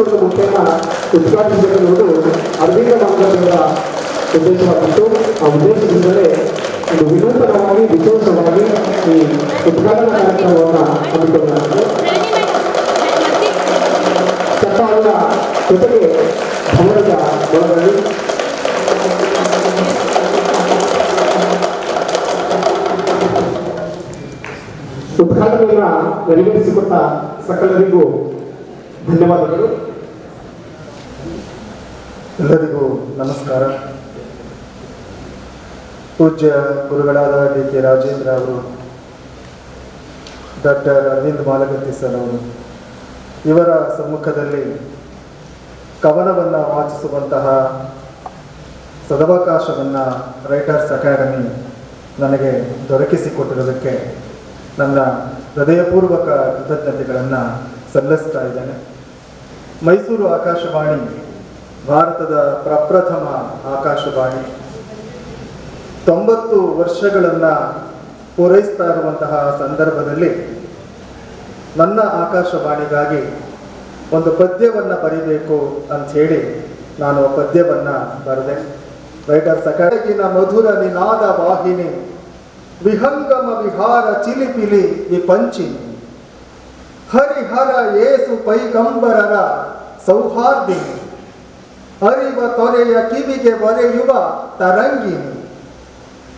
ಒಂದು ಮುಖ್ಯನ ಉದ್ಘಾಟಿಸಬೇಕೆನ್ನುವುದು ಅರವಿಂದ ಮಹಾರಾಜರ ಉದ್ದೇಶವಾಗಿತ್ತು. ಆ ಉದ್ದೇಶದಿಂದಲೇ ಒಂದು ವಿನೂತನವಾಗಿ, ವಿಶೇಷವಾಗಿ ಈ ಉದ್ಘಾಟನಾ ಕಾರ್ಯಕ್ರಮವನ್ನು ಹಮ್ಮಿಕೊಳ್ಳಲಾಗಿದೆ. ಚಪ್ಪಾಳಿನ ಜೊತೆಗೆ ಭವನದ ಒಳಗಡೆ ಉದ್ಘಾಟನೆಯನ್ನು ನೆರವೇರಿಸಿಕೊಟ್ಟ ಸಕಲರಿಗೂ ಧನ್ಯವಾದಗಳು. ಎಲ್ಲರಿಗೂ ನಮಸ್ಕಾರ. ಪೂಜ್ಯ ಗುರುಗಳಾದ ಡಿ ಕೆ ರಾಜೇಂದ್ರ ಅವರು, ಡಾಕ್ಟರ್ ಅರವಿಂದ್ ಮಾಲಗತ್ತಿ ಸರ್ ಅವರು, ಇವರ ಸಮ್ಮುಖದಲ್ಲಿ ಕವನವನ್ನು ವಾಚಿಸುವಂತಹ ಸದವಕಾಶವನ್ನು ರೈಟರ್ಸ್ ಅಕಾಡೆಮಿ ನನಗೆ ದೊರಕಿಸಿಕೊಟ್ಟಿರೋದಕ್ಕೆ ನನ್ನ ಹೃದಯಪೂರ್ವಕ ಕೃತಜ್ಞತೆಗಳನ್ನು ಸಲ್ಲಿಸ್ತಾ ಇದ್ದೇನೆ. ಮೈಸೂರು ಆಕಾಶವಾಣಿ ಭಾರತದ ಪ್ರಪ್ರಥಮ ಆಕಾಶವಾಣಿ. ತೊಂಬತ್ತು ವರ್ಷಗಳನ್ನು ಪೂರೈಸ್ತಾ ಇರುವಂತಹ ಸಂದರ್ಭದಲ್ಲಿ ನನ್ನ ಆಕಾಶವಾಣಿಗಾಗಿ ಒಂದು ಪದ್ಯವನ್ನು ಬರಿಬೇಕು ಅಂಥೇಳಿ ನಾನು ಪದ್ಯವನ್ನು ಬರೆದೆ. ರೈಟರ್ ಸಕಡಗಿನ ಮಧುರ ನಿನಾದ ವಾಹಿನಿ, ವಿಹಂಗಮ ವಿಹಾರ ಚಿಲಿಪಿಲಿ ವಿಪಂಚಿನಿ ಹರಿಹರ ಏಸು ಪೈಗಂಬರರ ಸೌಹಾರ್ದಿನಿ. ಅರಿವ ತೊರೆಯ ಕಿವಿಗೆ ಬರೆಯುವ ತರಂಗಿನಿ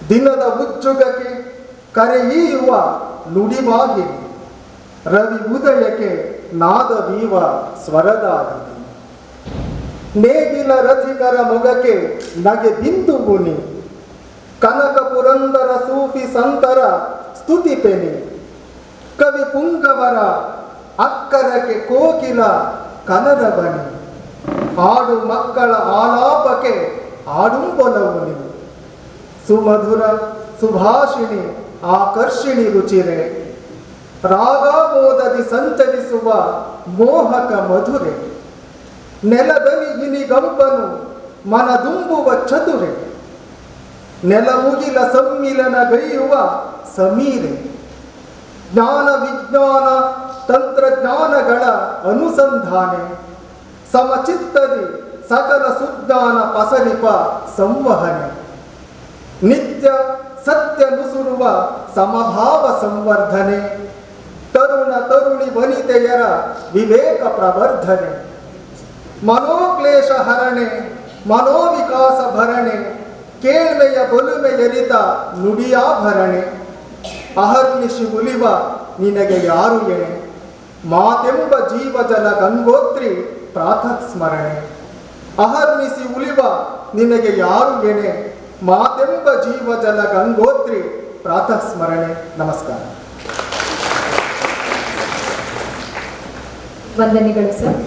ದಿನದ ಉಜ್ಜುಗಕ್ಕೆ ಕರೆಯುವ ನುಡಿವಾಗಿನಿ ರವಿ ಉದಯಕ್ಕೆ ನಾದ ಬೀವ ಸ್ವರದಾಗಿನಿ ನೇಗಿಲ ರಥಿಕರ ಮುಗಕ್ಕೆ ನಗೆ ಬಿಂದು ಗುಣಿ ಕನಕ ಪುರಂದರ ಸೂಫಿ ಸಂತರ ಸ್ತುತಿ ಪೆನಿ. ಕವಿ ಪುಂಗವರ ಅಕ್ಕರಕ್ಕೆ ಕೋಕಿಲ ಕನದ ಬನಿ. ಹಾಡು ಮಕ್ಕಳ ಆಲಾಪಕ್ಕೆ ಆಡುಂಬೊಲವು ನೀವು. ಸುಮಧುರ, ಸುಭಾಷಿಣಿ, ಆಕರ್ಷಿಣಿ ರುಚಿರೆ. ರಾಗಾಮೋದದಿ ಸಂಚರಿಸುವ ಮೋಹಕ ಮಧುರೆ. ನೆಲದಲ್ಲಿ ಇನಿಗಂಪನು ಮನದುಂಬುವ ಚತುರೆ ನೆಲಮುಗಿಲ ಸಮ್ಮಿಲನ ಗೈಯುವ ಸಮೀರೆ. ಜ್ಞಾನ ವಿಜ್ಞಾನ ತಂತ್ರಜ್ಞಾನಗಳ ಅನುಸಂಧಾನೆ. ಸಮಚಿತ್ತದಿ ಸಕಲ ಸುಜ್ಞಾನ ಪಸರಿಪ ಸಂವಹನೆ. ನಿತ್ಯ ಸತ್ಯ ನುಸುರುವ ಸಮಭಾವ ಸಂವರ್ಧನೆ. ತರುಣ ತರುಣಿ ವನಿತೆಯರ ವಿವೇಕ ಪ್ರವರ್ಧನೆ. ಮನೋಕ್ಲೇಶ ಹರಣೆ, ಮನೋವಿಕಾಸ ಭರಣೆ, ಕೇಳ್ಮೆಯ ಬಲುಮೆಯರಿತ ನುಡಿಯಾಭರಣೆ. ಅಹರ್ನಿಶಿ ಉಲಿವ ನಿನಗೆ ಯಾರು ಎಣೆ? ಮಾತೆಂಬ ಜೀವಜಲ ಗಂಗೋತ್ರಿ ಪ್ರಾತಃ ಸ್ಮರಣೆ ಅಹರ್ನಿಸಿ ಉಳಿವ ನಿನಗೆ ಯಾರು ಎಣೆ ಮಾತೆಂಬ ಜೀವಜಲ ಗಂಗೋತ್ರಿ. ಪ್ರಾತಃ ಸ್ಮರಣೆ ನಮಸ್ಕಾರ. ವಂದನೆಗಳು ಸರ್.